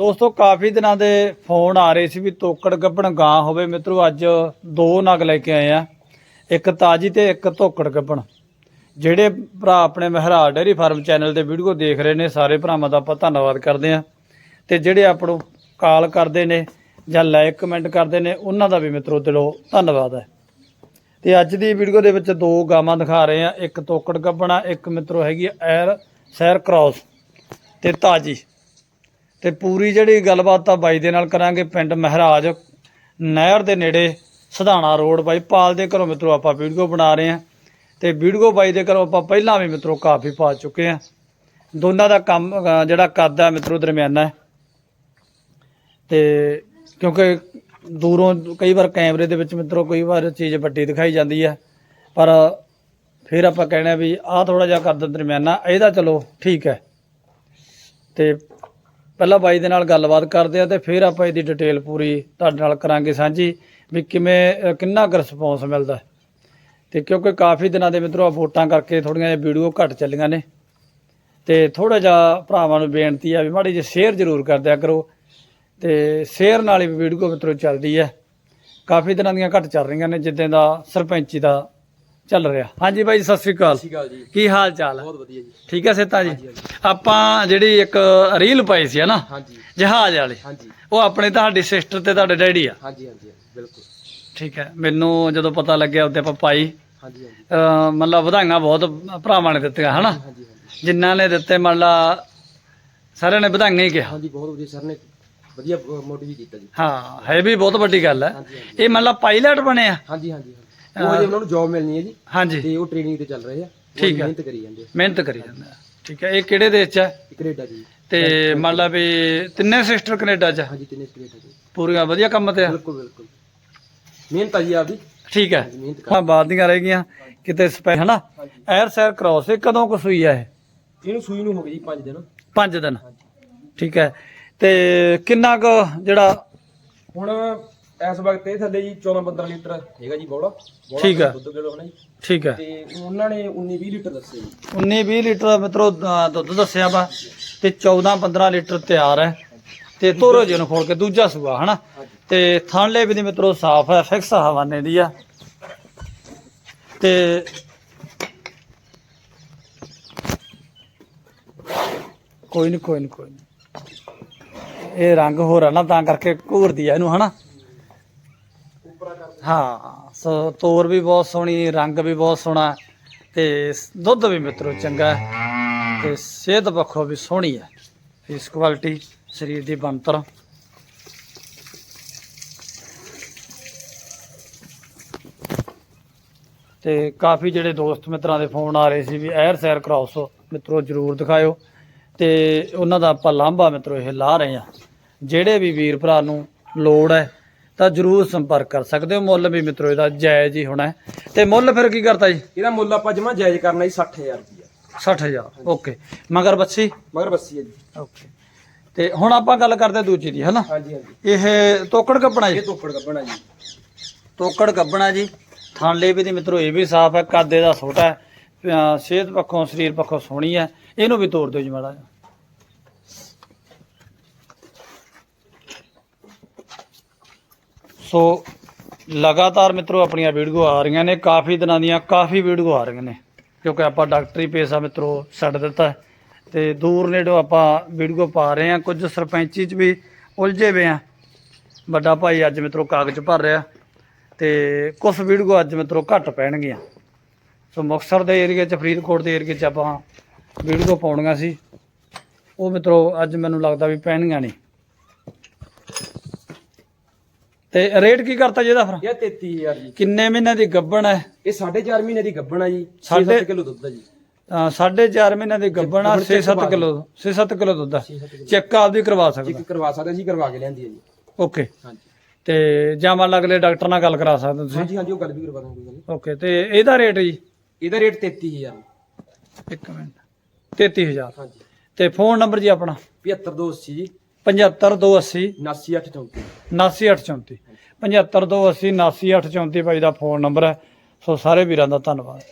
ਦੋਸਤੋ, ਕਾਫੀ ਦਿਨਾਂ ਦੇ ਫੋਨ ਆ ਰਹੇ ਸੀ ਵੀ ਤੋਕੜ ਗੱਭਣ ਗਾਂ ਹੋਵੇ। ਮਿੱਤਰੋ, ਅੱਜ ਦੋ ਨਗ ਲੈ ਕੇ ਆਏ ਆ। ਇੱਕ ਤਾਜੀ ਤੇ ਇੱਕ ਤੋਕੜ ਗੱਬਣ। ਜਿਹੜੇ ਭਰਾ ਆਪਣੇ ਮਹਿਰਾ ਡੇਅਰੀ ਫਾਰਮ ਚੈਨਲ ਤੇ ਵੀਡੀਓ ਦੇਖ ਰਹੇ ਨੇ, ਸਾਰੇ ਭਰਾਵਾਂ ਦਾ ਆਪਾਂ ਧੰਨਵਾਦ ਕਰਦੇ ਆ ਤੇ ਜਿਹੜੇ ਆਪਾਂ ਕਾਲ ਕਰਦੇ ਨੇ ਜਾਂ ਲਾਈਕ ਕਮੈਂਟ ਕਰਦੇ ਨੇ, ਉਹਨਾਂ ਦਾ ਵੀ ਮਿੱਤਰੋ ਦਿਲੋਂ ਧੰਨਵਾਦ ਹੈ। ਤੇ ਅੱਜ ਦੀ ਵੀਡੀਓ ਦੇ ਵਿੱਚ ਦੋ ਗਾਵਾਂ ਦਿਖਾ ਰਹੇ ਆ ਇੱਕ ਤੋਕੜ ਗੱਬਣਾ ਇੱਕ ਮਿੱਤਰੋ ਹੈਗੀ ਆ ਐਰ ਸੈਰ ਕ੍ਰਾਸ ਤੇ ਤਾਜੀ। ਤੇ ਪੂਰੀ ਜਿਹੜੀ ਗੱਲਬਾਤ ਆ ਬਾਈ ਦੇ ਨਾਲ ਕਰਾਂਗੇ ਪਿੰਡ ਮਹਿਰਾਜ ਨਹਿਰ ਦੇ ਨੇੜੇ ਸਧਾਣਾ ਰੋਡ ਬਾਈ ਪਾਲ ਦੇ ਘਰੋਂ ਮਿੱਤਰੋ ਆਪਾਂ ਵੀਡੀਓ ਬਣਾ ਰਹੇ ਆ ਤੇ ਵੀਡੀਓ ਬਾਈ ਦੇ ਘਰੋਂ ਆਪਾਂ ਪਹਿਲਾਂ ਵੀ ਮਿੱਤਰੋ ਕਾਫੀ ਪਾ ਚੁੱਕੇ ਆ ਦੋਨਾਂ ਦਾ ਕੰਮ ਜਿਹੜਾ ਕਰਦਾ ਆ ਮਿੱਤਰੋ ਦਰਮਿਆਨਾ ਹੈ। ਤੇ ਕਿਉਂਕਿ ਦੂਰੋਂ ਕਈ ਵਾਰ ਕੈਮਰੇ ਦੇ ਵਿੱਚ ਮਿੱਤਰੋ ਕਈ ਵਾਰ ਚੀਜ਼ ਵੱਡੀ ਦਿਖਾਈ ਜਾਂਦੀ ਹੈ। ਪਰ ਫਿਰ ਆਪਾਂ ਕਹਿਣਾ ਵੀ ਆਹ ਥੋੜਾ ਜਿਹਾ ਕੱਦ ਦਰਮਿਆਨਾ, ਇਹਦਾ ਚਲੋ ਠੀਕ ਹੈ। ਤੇ ਪਹਿਲਾਂ ਬਾਈ ਦੇ ਨਾਲ ਗੱਲਬਾਤ ਕਰਦੇ ਆ ਤੇ ਫਿਰ ਆਪਾਂ ਇਹਦੀ ਡਿਟੇਲ ਪੂਰੀ ਤੁਹਾਡੇ ਨਾਲ ਕਰਾਂਗੇ ਸਾਂਝੀ ਵੀ ਕਿਵੇਂ ਕਿੰਨਾ ਕੁ ਰਿਸਪੌਂਸ ਮਿਲਦਾ। ਹੈ। ਤੇ ਕਿਉਂਕਿ ਕਾਫੀ ਦਿਨਾਂ ਦੇ ਮਿੱਤਰੋ ਵੋਟਾਂ ਕਰਕੇ ਥੋੜੀਆਂ ਜਿਹੀਆਂ ਵੀਡੀਓ ਘੱਟ ਚੱਲੀਆਂ ਨੇ। ਤੇ ਥੋੜਾ ਜਿਹਾ ਭਰਾਵਾਂ ਨੂੰ ਬੇਨਤੀ ਆ ਵੀ ਮਾੜੀ ਜਿਹੀ ਸ਼ੇਅਰ ਜ਼ਰੂਰ ਕਰ ਦਿਆ ਕਰੋ। ਤੇ ਸ਼ੇਅਰ ਨਾਲ ਹੀ ਵੀਡੀਓ ਮਿੱਤਰੋ ਚੱਲਦੀ ਹੈ ਕਾਫੀ ਦਿਨਾਂ ਦੀਆਂ ਘੱਟ ਚੱਲ ਰਹੀਆਂ ਨੇ, ਜਿੱਦਾਂ ਦਾ ਸਰਪੰਚੀ ਦਾ ਚੱਲ ਰਿਹਾ। ਹਾਂਜੀ ਬਾਈ ਸਤਿ ਸ੍ਰੀ ਅਕਾਲ। ਜੀ। ਕੀ ਹਾਲ ਚਾਲ? ਹੈ ਬਹੁਤ ਵਧੀਆ ਜੀ। ਠੀਕ ਹੈ ਸੇਤਾ ਜੀ। ਆਪਾਂ ਜਿਹੜੀ ਇੱਕ ਰੀਲ ਪਾਈ ਸੀ ਹਾਂਜੀ। ਜਹਾਜ਼ ਵਾਲੇ। ਹਾਂਜੀ। ਉਹ ਆਪਣੇ ਤੁਹਾਡੀ ਸਿਸਟਰ ਤੇ ਤੁਹਾਡੇ ਡੈਡੀ ਆ। ਹਾਂਜੀ ਹਾਂਜੀ ਬਿਲਕੁਲ। ਠੀਕ ਹੈ। ਮੈਨੂੰ ਜਦੋਂ ਪਤਾ ਲੱਗਿਆ ਉੱਤੇ ਆਪਾਂ ਪਾਈ। ਹਾਂਜੀ ਹਾਂਜੀ। ਅਹ ਮਤਲਬ ਵਧਾਈਆਂ ਬਹੁਤ ਭਰਾਵਾਂ ਨੇ ਦਿੱਤੀਆਂ ਹਨਾ ਹਾਂਜੀ ਹਾਂਜੀ ਜਿਨ੍ਹਾਂ ਨੇ ਦਿੱਤੇ ਮਤਲਬ ਸਾਰਿਆਂ ਨੇ ਵਧਾਈਆਂ ਹੀ ਕਿਹਾ। ਹਾਂਜੀ ਬਹੁਤ ਵਧੀਆ। ਸਰ ਨੇ ਵਧੀਆ ਮੋਟੀਵੇਟ ਕੀਤਾ ਜੀ। ਹਾਂ ਹੈ ਵੀ ਬਹੁਤ ਵੱਡੀ ਗੱਲ ਹੈ। ਹਾਂਜੀ ਇਹ ਮਤਲਬ ਪਾਇਲਟ ਬਣੇ ਆ। ਹਾਂਜੀ ਹਾਂਜੀ ਹਾਂਜੀ। ਉਹ ਜੇ ਉਹਨਾਂ ਨੂੰ ਜੌਬ ਮਿਲਣੀ ਹੈ ਜੀ। ਹਾਂਜੀ। ਤੇ ਉਹ ਟ੍ਰੇਨਿੰਗ ਤੇ ਚੱਲ ਰਹੇ ਆ। ਉਹ ਠੀਕ ਹੈ। ਮਿਹਨਤ ਕਰੀ ਜਾਂਦੇ ਆ। ਮਿਹਨਤ ਕਰੀ ਜਾਂਦੇ ਠੀਕ ਹੈ ਇਹ ਕਿਹੜੇ ਦੇਸ਼ ਚ ਹੈ ਕੈਨੇਡਾ ਜੀ। ਤੇ ਮਤਲਬ ਵੀ ਤਿੰਨੇ ਸਿਸਟਰ ਕੈਨੇਡਾ ਚ? ਹਾਂਜੀ ਤਿੰਨੇ ਕੈਨੇਡਾ ਜੀ। ਪੂਰੀਆਂ ਵਧੀਆ ਕੰਮ ਤੇ ਆ? ਬਿਲਕੁਲ ਬਿਲਕੁਲ। ਮਿਹਨਤ ਆ ਜੀ ਆਪਦੀ। ਠੀਕ ਹੈ ਹਾਂਜੀ, ਮਿਹਨਤ ਕਰ। ਹਾਂ ਬਾਤ ਦੀਆਂ ਰਹਿ ਗਈਆਂ। ਕਿਤੇ ਸਪੈ ਹਨਾ? ਐਰ ਸੈਰ ਕ੍ਰਾਸ ਇਹ ਕਦੋਂ ਕੁ ਸੂਈ ਆ ਇਹ? ਇਹਨੂੰ ਸੂਈ ਨੂੰ ਹੋ ਗਈ ਜੀ 5 ਦਿਨ। 5 ਦਿਨ। ਠੀਕ ਹੈ ਤੇ ਕਿੰਨਾ ਕੁ ਜਿਹੜਾ ਹੁਣ ਇਸ ਵਕਤ ਇਹ ਥੱਲੇ ਜੀ 14 15 ਲੀਟਰ ਹੈਗਾ ਜੀ ਬੋਲਾ। ਬੋਲਾ ਠੀਕ ਹੈ। ਦੁੱਧ ਕਿਲੋ ਹੋਣਾ ਜੀ? ਠੀਕ ਹੈ। ਤੇ ਉਹਨਾਂ ਨੇ 19 20 ਲੀਟਰ ਦੱਸੇ ਜੀ। 19 20 ਲੀਟਰ ਮਿੱਤਰੋ ਅ, ਦੁੱਧ ਦੱਸਿਆ ਵਾ ਤੇ 14 15 ਲੀਟਰ ਤਿਆਰ ਹੈ। ਤੇ ਤੋਰੋ ਜੀ ਨੂੰ ਖੋਲ ਕੇ ਦੂਜਾ ਸੂਆ ਹਨਾ? ਤੇ ਥਣਲੇ ਵੀ ਦੀ ਮਿੱਤਰੋ ਸਾਫ਼ ਹੈ ਫਿਕਸ ਹਵਾਨੇ ਦੀ ਆ। ਤੇ ਕੋਈ ਨਹੀਂ ਕੋਈ ਨਹੀਂ ਕੋਈ ਨਹੀਂ ਇਹ ਰੰਗ ਹੋਰ ਆ ਨਾ ਤਾਂ ਕਰਕੇ ਘੂਰਦੀ ਆ ਇਹਨੂੰ ਹਨਾ? ਹਾਂ, ਸੋ ਤੋਰ ਵੀ ਬਹੁਤ ਸੋਹਣੀ, ਰੰਗ ਵੀ ਬਹੁਤ ਸੋਹਣਾ ਤੇ ਦੁੱਧ ਵੀ ਮਿੱਤਰੋ ਚੰਗਾ ਹੈ ਤੇ ਸਿਹਤ ਪੱਖੋਂ ਵੀ ਸੋਹਣੀ ਹੈ। ਫੇਸ ਕੁਆਲਿਟੀ ਸਰੀਰ ਦੀ ਬਣਤਰ। ਤੇ ਕਾਫੀ ਜਿਹੜੇ ਦੋਸਤ ਮਿੱਤਰਾਂ ਦੇ ਫੋਨ ਆ ਰਹੇ ਸੀ ਵੀ ਐਰ ਸੈਰ ਕਰਾਉਸ ਮਿੱਤਰੋ ਜਰੂਰ ਦਿਖਾਇਓ। ਤੇ ਉਹਨਾਂ ਦਾ ਆਪਾਂ ਲਾਂਭਾ ਮਿੱਤਰੋ ਇਹ ਲਾ ਰਹੇ ਆ ਜਿਹੜੇ ਵੀ ਵੀਰ ਭਰਾ ਨੂੰ ਲੋੜ ਹੈ ਤਾਂ ਜਰੂਰ ਸੰਪਰਕ ਕਰ ਸਕਦੇ ਹੋ। ਮੁੱਲ ਵੀ ਮਿੱਤਰੋ ਇਹਦਾ ਜਾਇਜ਼ ਹੀ ਹੋਣਾ ਹੈ। ਤੇ ਮੁੱਲ ਫਿਰ ਕੀ ਕਰਤਾ ਜੀ? ਇਹਦਾ ਮੁੱਲ ਆਪਾਂ ਜਮਾ ਜਾਇਜ਼ ਕਰਨਾ ਜੀ 60000 ਰੁਪਇਆ 60000 ਓਕੇ। ਮਗਰ ਬੱਚੀ ਮਗਰ ਬੱਸੀ ਹੈ ਜੀ। ਓਕੇ। ਤੇ ਹੁਣ ਆਪਾਂ ਗੱਲ ਕਰਦੇ ਦੂਜੀ ਦੀ ਹਨਾ? ਹਾਂਜੀ ਹਾਂਜੀ। ਇਹ ਤੋਕੜ ਕੱਪਣਾ ਜੀ? ਇਹ ਤੋਕੜ ਕੱਢਣਾ ਜੀ। ਤੋਕੜ ਕੱਪਣਾ ਜੀ। ਥਾਂਲੇ ਵੀ ਦੀ ਮਿੱਤਰੋ ਇਹ ਵੀ ਸਾਫ਼ ਹੈ ਕਾਦੇ ਦਾ ਛੋਟਾ ਹੈ। ਅਹ ਸਿਹਤ ਪੱਖੋਂ ਸਰੀਰ ਪੱਖੋਂ ਸੋਹਣੀ ਹੈ। ਇਹਨੂੰ ਵੀ ਤੋੜ ਦਿਓ ਜੀ ਮਾੜਾ ਜਿਹਾ। ਸੋ ਲਗਾਤਾਰ ਮਿੱਤਰੋ ਆਪਣੀਆਂ ਵੀਡੀਓ ਆ ਰਹੀਆਂ ਨੇ, ਕਾਫੀ ਦਿਨਾਂ ਦੀਆਂ ਕਾਫੀ ਵੀਡੀਓ ਆ ਰਹੀਆਂ ਨੇ, ਕਿਉਂਕਿ ਆਪਾਂ ਡਾਕਟਰੀ ਪੇਸਾ ਮਿੱਤਰੋ ਛੱਡ ਦਿੱਤਾ ਹੈ ਤੇ ਦੂਰ ਨੇੜੋਂ ਆਪਾਂ ਵੀਡੀਓ ਪਾ ਰਹੇ ਹਾਂ। ਕੁਝ ਸਰਪੰਚੀ ਚ ਵੀ ਉਲਝੇ ਹੋਏ ਆ ਵੱਡਾ ਭਾਈ ਅੱਜ ਮਿੱਤਰੋ ਕਾਗਜ਼ ਭਰ ਰਿਹਾ ਤੇ ਕੁਝ ਵੀਡੀਓ ਅੱਜ ਮਿੱਤਰੋ ਘੱਟ ਪੈਣਗੀਆਂ। ਸੋ ਮੁਕਤਸਰ ਦੇ ਏਰੀਆ 'ਚ, ਫਰੀਦਕੋਟ ਦੇ ਏਰੀਆ 'ਚ ਆਪਾਂ ਵੀਡੀਓ ਪਾਉਣੀਆਂ ਸੀ। ਉਹ ਮਿੱਤਰੋ ਅੱਜ ਮੈਨੂੰ ਲੱਗਦਾ ਵੀ ਪੈਣਗੀਆਂ ਨਹੀਂ। ਤੇ ਰੇਟ ਕੀ ਕਰਤਾ ਜੀ ਇਹਦਾ ਫਿਰ? ਇਹ 33000 ਜੀ। ਕਿੰਨੇ ਮਹੀਨੇ ਦੀ ਗੱਭਣ ਹੈ? ਇਹ 4.5 ਮਹੀਨੇ ਦੀ ਗੱਭਣ ਆ ਜੀ ਸਾਢੇ- 6 ਕਿਲੋ ਦੁੱਧ ਆ ਜੀ। ਅਹ ਸਾਢੇ ਚਾਰ ਮਹੀਨੇ ਦੀ ਆ check 6-7 ਕਰਵਾ ਕਿਲੋ 6-7 ਕਿਲੋ ਦੁੱਧ ਆ। 6-7 ਕਿਲੋ। ਚੈੱਕ ਆਪਦੀ ਕਰਵਾ ਸਕਦਾ। ਕਰਵਾ ਸਕਦੇ ਜੀ ਕਰਵਾ ਕੇ ਲਿਆਂਦੀ ਹੈ ਜੀ। ਓਕੇ। ਹਾਂਜੀ। ਤੇ ਜਾਂ ਮੰਨ ਲਾ ਅਗਲੇ ਡਾਕਟਰ ਨਾਲ ਗੱਲ ਕਰਾ ਸਕਦੇ ਹੋ ਤੁਸੀਂ? ਹਾਂਜੀ ਹਾਂਜੀ ਉਹ ਗੱਲ ਵੀ ਕਰਵਾ ਦਾਂਗੇ ਕੋਈ ਗੱਲ ਨਹੀਂ ਓਕੇ ਤੇ ਇਹਦਾ ਰੇਟ ਜੀ? ਇਹਦਾ ਰੇਟ 33000 ਇੱਕ ਮਿੰਟ। 33000 ਹਾਂਜੀ। ਤੇ ਫੋਨ ਨੰਬਰ ਜੀ ਆਪਣਾ? 75280 ਜੀ। 75280 79834 79834 75280 79834 ਭਾਈ ਦਾ ਫੋਨ ਨੰਬਰ ਹੈ। ਸੋ ਸਾਰੇ ਵੀਰਾਂ ਦਾ ਧੰਨਵਾਦ।